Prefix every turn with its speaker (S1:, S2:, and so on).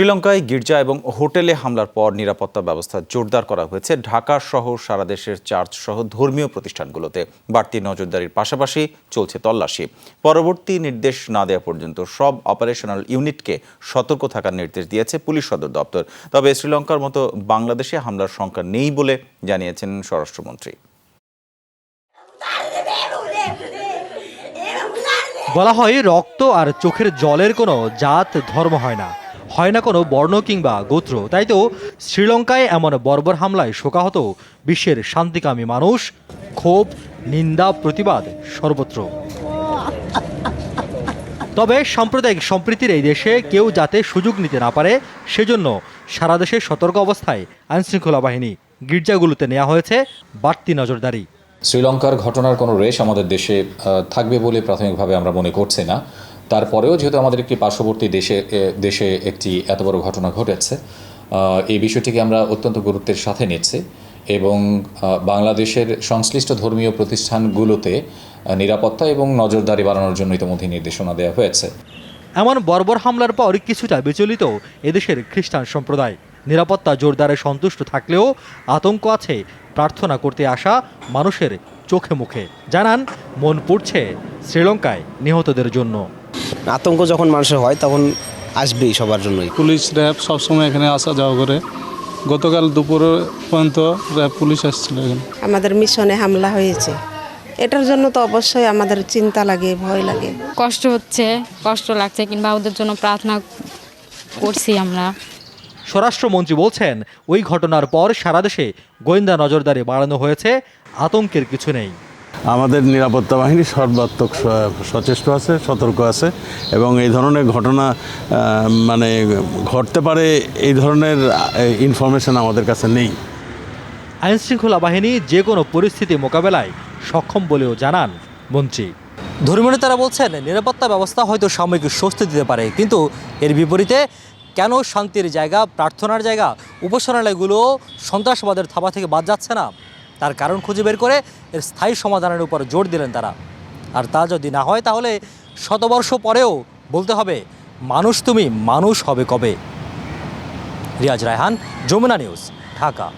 S1: শ্রীলঙ্কায় গির্জা এবং হোটেলে হামলার পর নিরাপত্তা ব্যবস্থা জোরদার করা হয়েছে ঢাকা সহ সারা দেশের চার্চ সহ ধর্মীয় প্রতিষ্ঠানগুলোতে। বাড়তি নজরদারির পাশাপাশি চলছে তল্লাশি। পরবর্তী নির্দেশ না দেওয়া পর্যন্ত সব অপারেশনাল ইউনিটকে সতর্ক থাকার নির্দেশ দিয়েছে পুলিশ সদর দপ্তর। তবে শ্রীলঙ্কার মতো বাংলাদেশে হামলার সংখ্যা নেই বলে জানিয়েছেন স্বরাষ্ট্রমন্ত্রী।
S2: বলা হয় রক্ত আর চোখের জলের কোনো জাত ধর্ম হয় না। হয় না কোনো বর্ণ কিংবা গোত্র। তাই তো শ্রীলঙ্কায় এমন বর্বর হামলায় শোকাহত বিশ্বের শান্তিকামী মানুষ, ক্ষোভ, নিন্দা, প্রতিবাদ সর্বত্র। তবে সাম্প্রদায়িক সম্প্রীতির এই দেশে কেউ যাতে সুযোগ নিতে না পারে, সেজন্য সারা দেশে সতর্ক অবস্থায় আইনশৃঙ্খলা বাহিনী গির্জাগুলোতে নেওয়া হয়েছে বাড়তি নজরদারি।
S3: শ্রীলঙ্কার ঘটনার কোনো রেশ আমাদের দেশে থাকবে বলে প্রাথমিকভাবে আমরা মনে করছি না। তারপরেও যেহেতু আমাদের একটি পার্শ্ববর্তী দেশে দেশে একটি এত বড় ঘটনা ঘটেছে এই বিষয়টিকে আমরা অত্যন্ত গুরুত্বের সাথে নিচ্ছি এবং বাংলাদেশের সংশ্লিষ্ট ধর্মীয় প্রতিষ্ঠানগুলোতে নিরাপত্তা এবং নজরদারি বাড়ানোর জন্য ইতিমধ্যে নির্দেশনা দেওয়া হয়েছে।
S2: এমন বর্বর হামলার পর কিছুটা বিচলিত এদেশের খ্রিস্টান সম্প্রদায়। নিরাপত্তা জোরদারে সন্তুষ্ট থাকলেও আতঙ্ক আছে প্রার্থনা করতে আসা মানুষের চোখে মুখে। জানান, মন পড়ছে শ্রীলঙ্কায় নিহতদের জন্য।
S4: আতঙ্ক যখন মানুষের হয় তখন আসবেই সবার জন্যই।
S5: পুলিশ র্যাব সবসময় এখানে আসা যাওয়া করে। গতকাল দুপুর পর্যন্ত র্যাব পুলিশ আসছিল এখানে।
S6: আমাদের মিশনে হামলা হয়েছে। এটার জন্য তো অবশ্যই আমাদের চিন্তা লাগে ভয় লাগে।
S7: কষ্ট হচ্ছে কষ্ট লাগছে কিংবা ওদের জন্য প্রার্থনা করছি আমরা।
S2: স্বরাষ্ট্রমন্ত্রী বলছেন ওই ঘটনার পর সারা দেশে গোয়েন্দা নজরদারি বাড়ানো হয়েছে আতঙ্কের কিছু নেই।
S8: আমাদের নিরাপত্তা বাহিনী সর্বাত্মক সচেষ্ট আছে সতর্ক আছে এবং এই ধরনের ঘটনা মানে ঘটতে পারে এই ধরনের ইনফরমেশন আমাদের কাছে নেই।
S2: আইনশৃঙ্খলা বাহিনী যে কোনো পরিস্থিতি মোকাবেলায় সক্ষম বলেও জানান মন্ত্রী। ধর্মীয় নেতারা বলছেন নিরাপত্তা ব্যবস্থা হয়তো সাময়িক স্বস্তি দিতে পারে কিন্তু এর বিপরীতে কেন শান্তির জায়গা প্রার্থনার জায়গা উপাসনালয়গুলো সন্ত্রাসবাদের থাবা থেকে বাদ যাচ্ছে না? তার কারণ খুঁজে বের করে এর স্থায়ী সমাধানের উপর জোর দিলেন তারা। আর তা যদি না হয়, তাহলে শতবর্ষ পরেও বলতে হবে, মানুষ তুমি, মানুষ হবে কবে? রিয়াজ রায়হান, যমুনা নিউজ, ঢাকা।